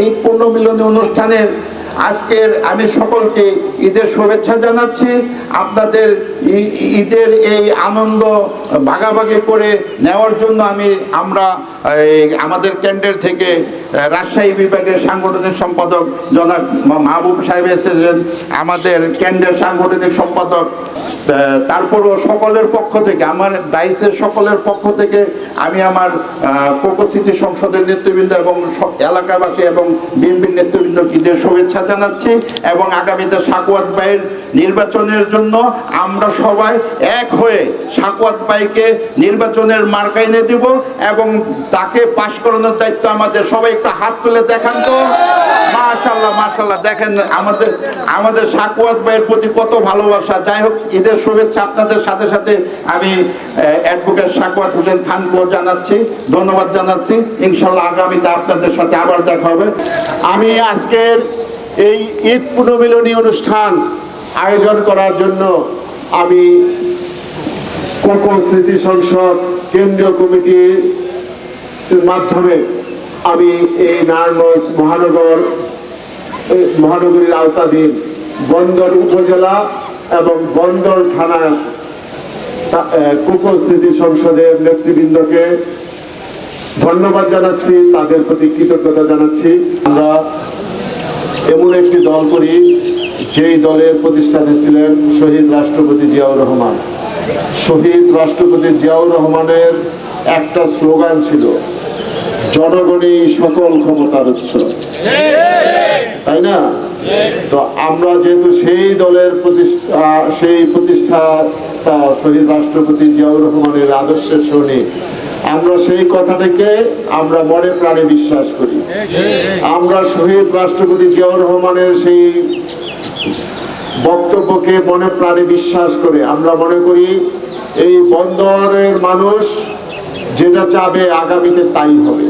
এই পূর্ণমিলনী অনুষ্ঠানের আজকের আমি সকলকে ঈদের শুভেচ্ছা জানাচ্ছি। আপনাদের ঈদের এই আনন্দ ভাগাভাগি করে নেওয়ার জন্য আমি, আমরা আমাদের কেন্দ্রের থেকে রাজশাহী বিভাগের সাংগঠনিক সম্পাদক জনাব মাহবুব সাহেব এসেছেন, আমাদের কেন্দ্রের সাংগঠনিক সম্পাদক তারপরও সকলের পক্ষ থেকে, আমার ডাইসের সকলের পক্ষ থেকে আমি আমার কোকো সিটি সংসদের নেতৃবৃন্দ এবং এলাকাবাসী এবং বিএনপির নেতৃবৃন্দ ঈদের শুভেচ্ছা জানাচ্ছি এবং আগামীতে সাকুয়াত ভাইয়ের নির্বাচনের জন্য আমরা সবাই এক হয়ে সাকুয়াত ভাইকে নির্বাচনের মার্কা এনে দিব এবং তাকে পাশ করানোর দায়িত্ব আমাদের। সবাই একটা হাত তুলে দেখান তো। মাশাল্লাহ মাশাল্লাহ দেখেন আমাদের আমাদের সাকুয়াত ভাইয়ের প্রতি কত ভালোবাসা। যাই হোক, ঈদের শুভেচ্ছা আপনাদের সাথে সাথে আমি অ্যাডভোকেট সাকুয়াত হোসেন খানকেও জানাচ্ছি। ধন্যবাদ জানাচ্ছি। ইনশাল্লাহ আগামীতে আপনাদের সাথে আবার দেখা হবে। আমি আজকের এই ঈদ পুনর্মিলনী অনুষ্ঠান আয়োজন করার জন্য আমি কোকো স্মৃতি সংসদ কেন্দ্রীয় কমিটির মাধ্যমে আমি এই নারায়ণগঞ্জ মহানগর মহানগরীর আওতাধীন বন্দর উপজেলা এবং বন্দর থানা তা- এ, কোকো স্মৃতি সংসদের নেতৃবৃন্দকে ধন্যবাদ জানাচ্ছি তাদের প্রতি কৃতজ্ঞতা জানাচ্ছি। আমরা এমন একটি দল করি যেই দলের প্রতিষ্ঠাতা ছিলেন শহীদ রাষ্ট্রপতি জিয়াউর রহমান। শহীদ রাষ্ট্রপতি জিয়াউর রহমানের একটা স্লোগান ছিল, জনগণই সকল ক্ষমতার উৎস। তাই না? তো আমরা যেহেতু সেই দলের প্রতিষ্ঠা, সেই প্রতিষ্ঠা শহীদ রাষ্ট্রপতি জিয়াউর রহমানের আদর্শের সৈনিক আমরা সেই কথাটাকে আমরা মনে প্রাণে বিশ্বাস করি। আমরা শহীদ রাষ্ট্রপতি জিয়াউর রহমানের সেই বক্তব্যকে মনে প্রাণে বিশ্বাস করে। আমরা মনে করি, এই বন্দরের মানুষ যেটা চাবে আগামীতে তাই হবে।